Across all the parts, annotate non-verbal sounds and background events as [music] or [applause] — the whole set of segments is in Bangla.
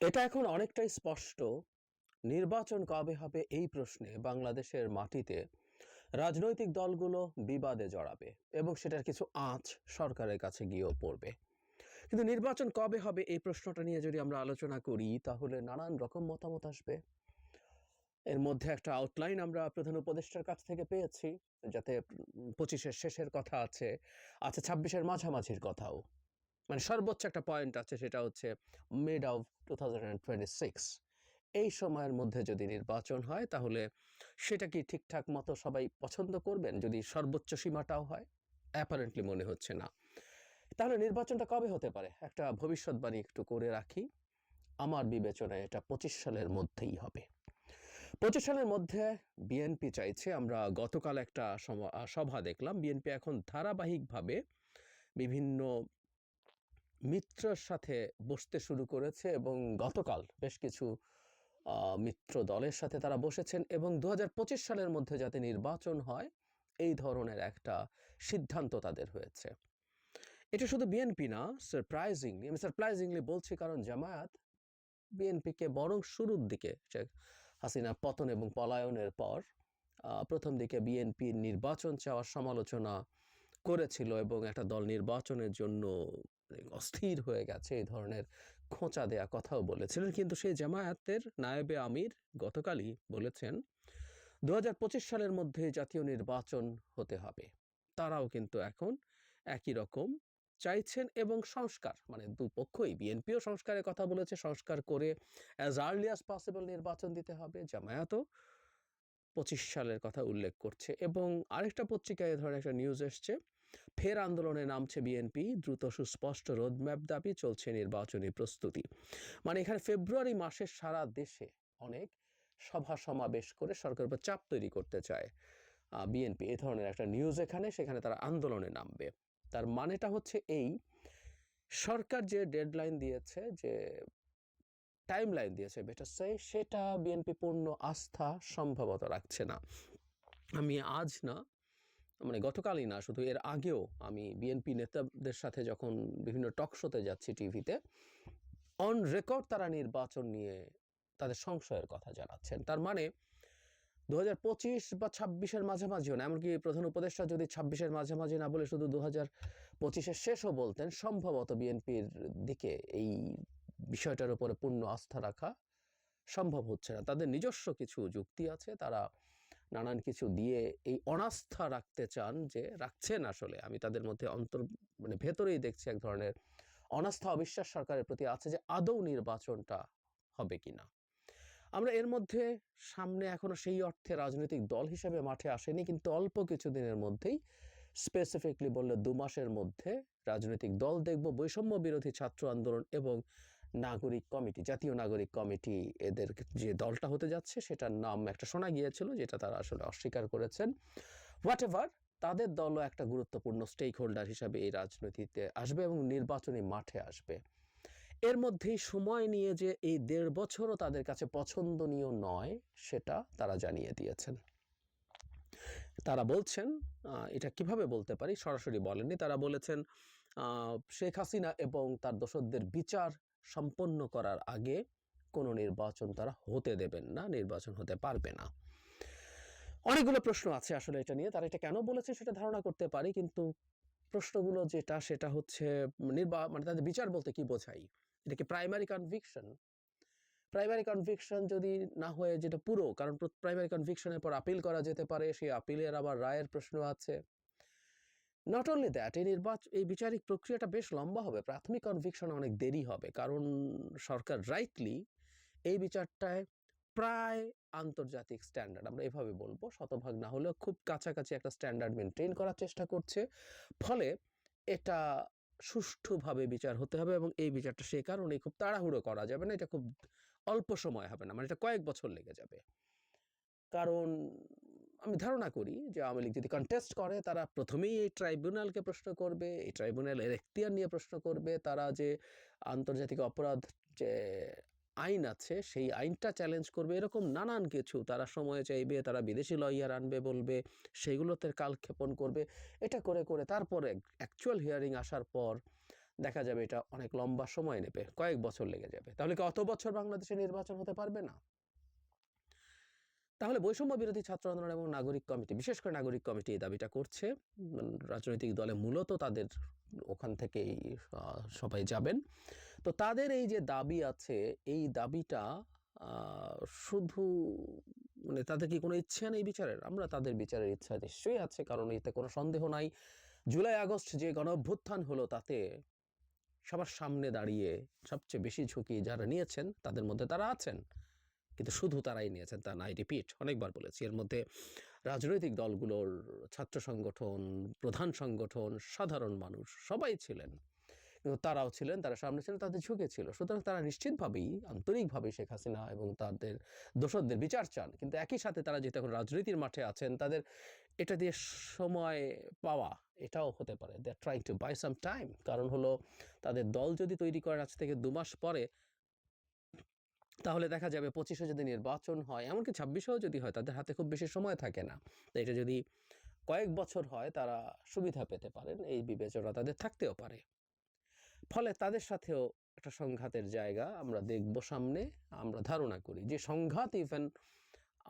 এটা এখন অনেকটাই স্পষ্ট। নির্বাচন কবে হবে এই প্রশ্নে বাংলাদেশের মাটিতে রাজনৈতিক দলগুলো বিবাদে জড়াবে এবং সেটার কিছু আঁচ সরকারের কাছে গিয়েও পড়বে। কিন্তু নির্বাচন কবে হবে এই প্রশ্নটা নিয়ে যদি আমরা আলোচনা করি, তাহলে নানান রকম মতামত আসবে। এর মধ্যে একটা আউটলাইন আমরা প্রধান উপদেষ্টার কাছ থেকে পেয়েছি, যাতে পঁচিশের শেষের কথা আছে। আছে ছাব্বিশের মাঝামাঝির কথাও। মানে সর্বোচ্চ একটা পয়েন্ট আছে, সেটা হচ্ছে মিড অফ টু এই সময়ের মধ্যে যদি নির্বাচন হয়, তাহলে সেটা কি ঠিকঠাক মতো সবাই পছন্দ করবেন, যদি সর্বোচ্চ সীমাটাও হয়? অ্যাপারেন্টলি মনে হচ্ছে না। তাহলে নির্বাচনটা কবে হতে পারে? একটা ভবিষ্যৎবাণী একটু করে রাখি। আমার বিবেচনায় এটা পঁচিশ সালের মধ্যেই হবে। পঁচিশ সালের মধ্যে বিএনপি চাইছে, আমরা গতকাল একটা সভা দেখলাম। বিএনপি এখন ধারাবাহিকভাবে বিভিন্ন মিত্রর সাথে বসতে শুরু করেছে এবং গতকাল বেশ কিছু মিত্র দলের সাথে তারা বসেছেন এবং দু হাজার পঁচিশ সালের মধ্যে যাতে নির্বাচন হয়, এই ধরনের একটা সিদ্ধান্ত তাদের হয়েছে। এটা শুধু বিএনপি না সারপ্রাইজিংলি আমি সারপ্রাইজিংলি বলছি কারণ জামায়াত বিএনপিকে বরং শুরুর দিকে শেখ হাসিনা পতন এবং পলায়নের পর প্রথম দিকে বিএনপির নির্বাচন চাওয়ার সমালোচনা করেছিল এবং একটা দল নির্বাচনের জন্য অস্থির হয়ে গেছে এই ধরনের খোঁচা দেয়া কথাও বলেছিলেন। কিন্তু সেই জামায়াতের নায়েবে আমির গতকালই বলেছেন দু হাজার পঁচিশ সালের মধ্যে জাতীয় নির্বাচন হতে হবে। তারাও কিন্তু এখন একই রকম চাইছেন এবং সংস্কার মানে দুপক্ষই বিএনপিও সংস্কারের কথা বলেছে, সংস্কার করে অ্যাজ আর্লি অ্যাজ পসিবল নির্বাচন দিতে হবে। জামায়াতও পঁচিশ সালের কথা উল্লেখ করছে। এবং আরেকটা পত্রিকায় এ ধরনের একটা নিউজ এসছে ফের আন্দোলনে নামছে বিএনপি, দ্রুত সুস্পষ্ট রোডম্যাপ দাবি চলছে নির্বাচনী প্রস্তুতি। মানে এখানে ফেব্রুয়ারি মাসের সারা দেশে অনেক সভা সমাবেশ করে সরকারের উপর চাপ তৈরি করতে চায় বিএনপি। এ ধরনের একটা নিউজ এখানে, সেখানে তারা আন্দোলনে নামবে। তার মানেটা হচ্ছে এই, সরকার যে ডেডলাইন দিয়েছে, যে টাইম লাইন দিয়েছে বেটার সে, সেটা বিএনপি পূর্ণ আস্থা সম্ভবত রাখছে না। আমি আজ না মানে গতকালই না, শুধু এর আগেও আমি বিএনপি নেতাদের সাথে যখন বিভিন্ন টক শোতে যাচ্ছি টিভিতে অন রেকর্ড তারা নির্বাচন নিয়ে তাদের সংশয়ের কথা জানাচ্ছেন। তার মানে দু হাজার পঁচিশ বা ছাব্বিশের মাঝামাঝিও না, এমনকি প্রধান উপদেষ্টা যদি ছাব্বিশের মাঝামাঝি না বলে শুধু দু হাজার পঁচিশের শেষও বলতেন, সম্ভবত বিএনপির দিকে এই বিষয়টার উপরে পূর্ণ আস্থা রাখা সম্ভব হচ্ছে না। তাদের নিজস্ব কিছু যুক্তি আছে, তারা নানান কিছু দিয়ে এই অনাস্থা রাখতে চান যে রাখছেন আসলে। আমি তাদের মধ্যে অন্তর মানে ভেতরেই দেখছি এক ধরনের অনাস্থা, অবিশ্বাস সরকারের প্রতি আছে যে আদৌ নির্বাচনটা হবে কিনা। আমরা এর মধ্যে সামনে এখনও সেই অর্থে রাজনৈতিক দল হিসেবে মাঠে আসেনি, কিন্তু অল্প কিছু দিনের মধ্যেই স্পেসিফিকলি বললে দু মাসের মধ্যে রাজনৈতিক দল দেখব, বৈষম্য বিরোধী ছাত্র আন্দোলন এবং নাগরিক কমিটি, জাতীয় নাগরিক কমিটি এদের যে দলটা হতে যাচ্ছে সেটার নাম একটা শোনা গিয়েছিল, যেটা তারা আসলে অস্বীকার করেছেন। হোয়াট এভার তাদের দলও একটা গুরুত্বপূর্ণ স্টেক হোল্ডার হিসাবে এই রাজনীতিতে আসবে এবং নির্বাচনী মাঠে আসবে। এর মধ্যেই সময় নিয়ে যে এই দেড় বছরও তাদের কাছে পছন্দনীয় নয়, সেটা তারা জানিয়ে দিয়েছেন। তারা বলছেন এটা কীভাবে বলতে পারি? সরাসরি বলেননি। তারা বলেছেন শেখ হাসিনা এবং তার দোসরদের বিচার সম্পন্ন করার আগে কোনো নির্বাচন তারা হতে দেবেন না, নির্বাচন হতে পারবে না। অনেকগুলো প্রশ্ন আছে আসলে এটা নিয়ে, তারা এটা কেন বলেছে সেটা ধারণা করতে পারি, কিন্তু প্রশ্নগুলো যেটা সেটা হচ্ছে নির্বা মানে তাদের বিচার বলতে কি বোঝাই? এটা কি প্রাইমারি কনভিকশন প্রাইমারি কনভিকশন যদি না হয়ে যেটা পুরো, কারণ প্রাইমারি কনভিকশনের পর আপিল করা যেতে পারে, সেই আপিলের আবার রায়ের প্রশ্ন আছে। নট অনলি দ্যাট এই নির্বাচন এই বিচারিক প্রক্রিয়াটা বেশ লম্বা হবে। প্রাথমিক কনভিকশন অনেক দেরি হবে। কারণ সরকার রাইটলি এই বিচারটায় প্রায় আন্তর্জাতিক স্ট্যান্ডার্ড আমরা এভাবে বলব। শতভাগ না হলেও খুব কাছাকাছি একটা স্ট্যান্ডার্ড মেনটেন করার চেষ্টা করছে। ফলে এটা সুষ্ঠুভাবে বিচার হতে হবে এবং এই বিচারটা সে কারণে খুব তাড়াহুড়ো করা যাবে না। এটা খুব অল্প সময় হবে না। মানে এটা কয়েক বছর লেগে যাবে। কারণ আমি ধারণা করি যে আওয়ামী লীগ যদি কন্টেস্ট করে, তারা প্রথমেই এই ট্রাইব্যুনালকে প্রশ্ন করবে, এই ট্রাইব্যুনালের এখতিয়ার নিয়ে প্রশ্ন করবে, তারা যে আন্তর্জাতিক অপরাধ যে আইন আছে, সেই আইনটা চ্যালেঞ্জ করবে, এরকম নানান কিছু তারা সময় চাইবে, তারা বিদেশি লয়ার আনবে বলবে সেইগুলোতে কালক্ষেপণ করবে, এটা করে করে তারপরে অ্যাকচুয়াল হিয়ারিং আসার পর দেখা যাবে এটা অনেক লম্বা সময় নেবে, কয়েক বছর লেগে যাবে। তাহলে কি অত বছর বাংলাদেশে নির্বাচন হতে পারবে না? তাহলে বৈষম্য বিরোধী ছাত্র আন্দোলন এবং নাগরিক কমিটি, বিশেষ করে নাগরিক কমিটি এই দাবিটা করছে। রাজনৈতিক দলে মূলত তাদের ওখান থেকেই সবাই যাবেন। তো তাদের এই যে দাবি আছে, এই দাবিটা শুধু মানে তাদের কি কোনো ইচ্ছা নেই বিচারের? আমরা তাদের বিচারের ইচ্ছা নিশ্চয়ই আছে, কারণ এতে কোনো সন্দেহ নাই। জুলাই, আগস্ট যে গণ অভ্যুত্থান হলো তাতে সবার সামনে দাঁড়িয়ে সবচেয়ে বেশি ঝুঁকি যারা নিয়েছেন, তাদের মধ্যে তারা আছেন। কিন্তু শুধু তারাই নিয়েছেন, তা নাই রিপিট অনেকবার বলেছি, এর মধ্যে রাজনৈতিক দলগুলোর, ছাত্র সংগঠন, প্রধান সংগঠন, সাধারণ মানুষ, সবাই ছিলেন। কিন্তু তারাও ছিলেন, তারা সামনে ছিলেন, তাদের ঝুঁকে ছিল। সুতরাং তারা নিশ্চিতভাবেই, আন্তরিকভাবেই শেখ হাসিনা এবং তাদের দোষরদের বিচার চান। কিন্তু একই সাথে তারা যেহেতু এখন রাজনীতির মাঠে আছেন, তাদের এটা দিয়ে সময় পাওয়া, এটাও হতে পারে। They are trying to buy some time কারণ হলো, তাদের দল যদি তৈরি করেন আজ থেকে দু মাস পরে তাহলে দেখা যাবে পঁচিশে যদি নির্বাচন হয়, এমনকি ছাব্বিশেও যদি হয়, তাদের হাতে খুব বেশি সময় থাকে না। এটা যদি কয়েক বছর হয়, তারা সুবিধা পেতে পারেন, এই বিবেচনা তাদের থাকতেও পারে। ফলে তাদের সাথেও একটা সংঘাতের জায়গা আমরা দেখব সামনে, আমরা ধারণা করি। যে সংঘাত ইভেন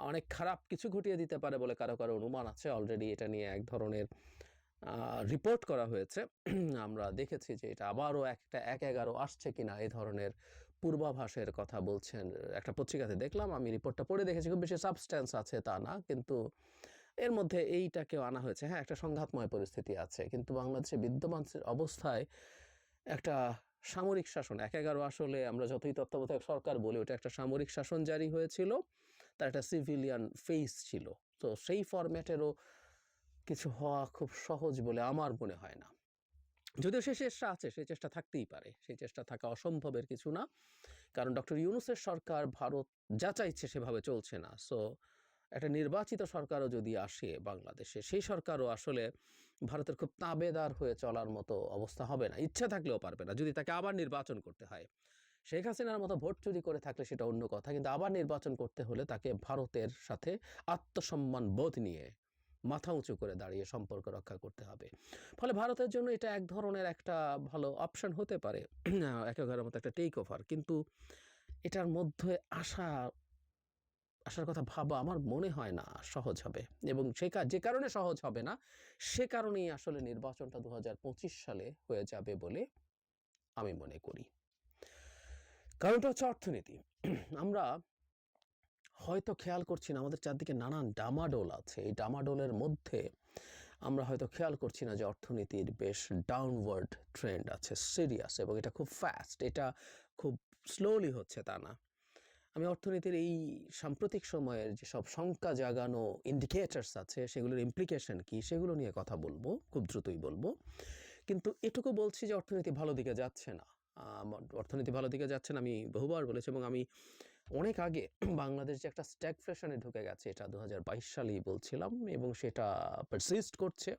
অনেক খারাপ কিছু ঘটিয়ে দিতে পারে বলে কারও কারও অনুমান আছে। অলরেডি এটা নিয়ে এক ধরনের রিপোর্ট করা হয়েছে। আমরা দেখেছি যে এটা আবারও একটা এক এগারো আসছে কিনা এই ধরনের পূর্বাভাসের কথা বলছেন। একটা পত্রিকাতে দেখলাম, আমি রিপোর্টটা পড়ে দেখেছি, খুব বেশি সাবস্ট্যান্স আছে তা না, কিন্তু এর মধ্যে এইটাকেও আনা হয়েছে। হ্যাঁ একটা সংঘাতময় পরিস্থিতি আছে, কিন্তু বাংলাদেশে বিদ্যমান অবস্থায় একটা সামরিক শাসন, এক এগারো আসলে আমরা যতই তত্ত্বাবধায়ক সরকার বলি, ওটা একটা সামরিক শাসন জারি হয়েছিল, তার একটা সিভিলিয়ান ফেস ছিল। তো সেই ফরম্যাটেরও কিছু হওয়া খুব সহজ বলে আমার মনে হয় না। যদিও সে চেষ্টা আছে সেই চেষ্টা থাকতেই পারে। সেই চেষ্টা থাকা অসম্ভবের কিছু না। কারণ ডক্টর ইউনুসের সরকার, ভারত যা চাইছে সেভাবে চলছে না। সো একটা নির্বাচিত সরকারও যদি আসে বাংলাদেশে, সেই সরকারও আসলে ভারতের খুব তাবেদার হয়ে চলার মতো অবস্থা হবে না। ইচ্ছা থাকলেও পারবে না। যদি তাকে আবার নির্বাচন করতে হয়, শেখ হাসিনার মতো ভোট চুরি করে থাকলে সেটা অন্য কথা। কিন্তু আবার নির্বাচন করতে হলে তাকে ভারতের সাথে আত্মসম্মান বোধ নিয়ে মাথা উঁচু করে দাঁড়িয়ে সম্পর্ক রক্ষা করতে হবে। ফলে ভারতের জন্য এটা এক ধরনের একটা ভালো অপশন হতে পারে। একেবারে মতো একটা টেক ওভার কিন্তু এটার মধ্যে আসা, আসার কথা ভাবা আমার মনে হয় না সহজ হবে। এবং সে যে কারণে সহজ হবে না, সে কারণেই আসলে নির্বাচনটা দু হাজার পঁচিশ সালে হয়ে যাবে বলে আমি মনে করি। কারণটা হচ্ছে অর্থনীতি। আমরা হয়তো খেয়াল করছি না, আমাদের চারদিকে নানান ডামাডোল আছে। এই ডামাডোলের মধ্যে আমরা হয়তো খেয়াল করছি না যে অর্থনীতির বেশ ডাউনওয়ার্ড ট্রেন্ড আছে সিরিয়াস এবং এটা খুব ফাস্ট এটা খুব স্লোলি হচ্ছে তা না। আমি অর্থনীতির এই সাম্প্রতিক সময়ের যেসব শঙ্কা জাগানো ইন্ডিকেটার্স আছে, সেগুলোর ইমপ্লিকেশন কি, সেগুলো নিয়ে কথা বলব, খুব দ্রুতই বলব। কিন্তু এটুকু বলছি যে অর্থনীতি ভালো দিকে যাচ্ছে না। অর্থনীতি ভালো দিকে যাচ্ছে না, আমি বহুবার বলেছি এবং আমি অনেক আগে [clears throat] বাংলাদেশ যে একটা স্ট্যাগফ্লেশনে ঢুকে গেছে, এটা দু হাজার বাইশ সালেই বলছিলাম এবং সেটা পারসিস্ট করছে।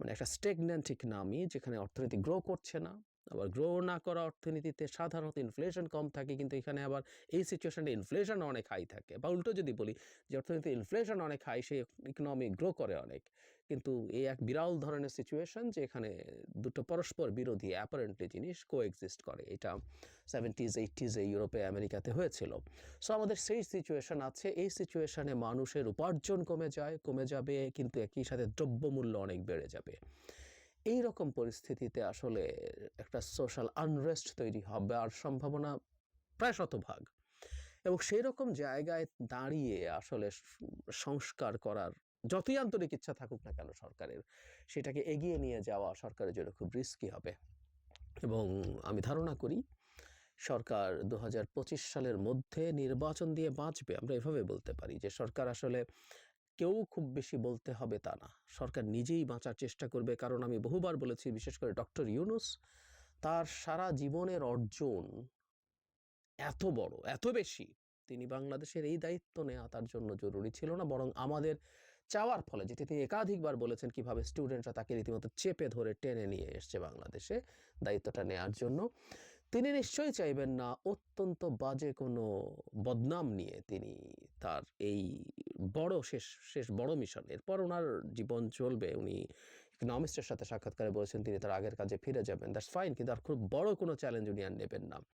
মানে একটা স্টেগন্যান্টিক নামই যেখানে অর্থনীতি গ্রো করছে না। আবার গ্রো না করা অর্থনীতিতে সাধারণত ইনফ্লেশন কম থাকে, কিন্তু এখানে আবার এই সিচুয়েশনে ইনফ্লেশন অনেক হাই থাকে। বা উল্টো যদি বলি, যে অর্থনীতি ইনফ্লেশন অনেক হাই সে ইকোনমি গ্রো করে অনেক। কিন্তু এই এক বিরল ধরনের সিচুয়েশন যে এখানে দুটো পরস্পর বিরোধী অ্যাপারেন্টলি জিনিস কো এক্সিস্ট করে। এটা সেভেন্টিজ এইটিজে ইউরোপে, আমেরিকাতে হয়েছিল। সো আমাদের সেই সিচুয়েশন আছে। এই সিচুয়েশনে মানুষের উপার্জন কমে যায়, কমে যাবে, কিন্তু একই সাথে দ্রব্যমূল্য অনেক বেড়ে যাবে। এই রকম পরিস্থিতিতে আসলে একটা সোশ্যাল আনরেস্ট তৈরি হবে আর সম্ভাবনা প্রায় শতভাগ। এবং সেই রকম জায়গায় দাঁড়িয়ে আসলে সংস্কার করার যতই আন্তরিক ইচ্ছা থাকুক না কেন সরকারের, সেটাকে এগিয়ে নিয়ে যাওয়া সরকারের জন্য খুব রিস্কি হবে। এবং আমি ধারণা করি, সরকার দু হাজার পঁচিশ সালের মধ্যে নির্বাচন দিয়ে বাঁচবে, আমরা এভাবে বলতে পারি যে সরকার আসলে কেউ খুব বেশি বলতে হবে তা না। সরকার নিজেই বাঁচার চেষ্টা করবে, কারণ আমি বহুবার বলেছি, বিশেষ করে ডক্টর ইউনুস, তার সারা জীবনের অর্জন এত বড়, এত বেশি, তিনি বাংলাদেশের এই দায়িত্ব নেওয়া তার জন্য জরুরি ছিল না, বরং আমাদের চাওয়ার ফলে যেটি তিনি একাধিকবার বলেছেন কীভাবে স্টুডেন্টরা তাকে রীতিমতো চেপে ধরে টেনে নিয়ে এসছে বাংলাদেশে দায়িত্বটা নেওয়ার জন্য। তিনি নিশ্চয়ই চাইবেন না, অত্যন্ত বাজে কোনো বদনাম নিয়ে তিনি তার এই বড় শেষ শেষ বড় মিশন এরপর ওনার জীবন চলবে, উনি ইকোনমিস্টের সাথে সাক্ষাৎকারে বলেছেন তিনি তার আগের কাজে ফিরে যাবেন। দ্যাটস ফাইন কিন্তু আর খুব বড় কোনো চ্যালেঞ্জ উনি আর নেবেন না।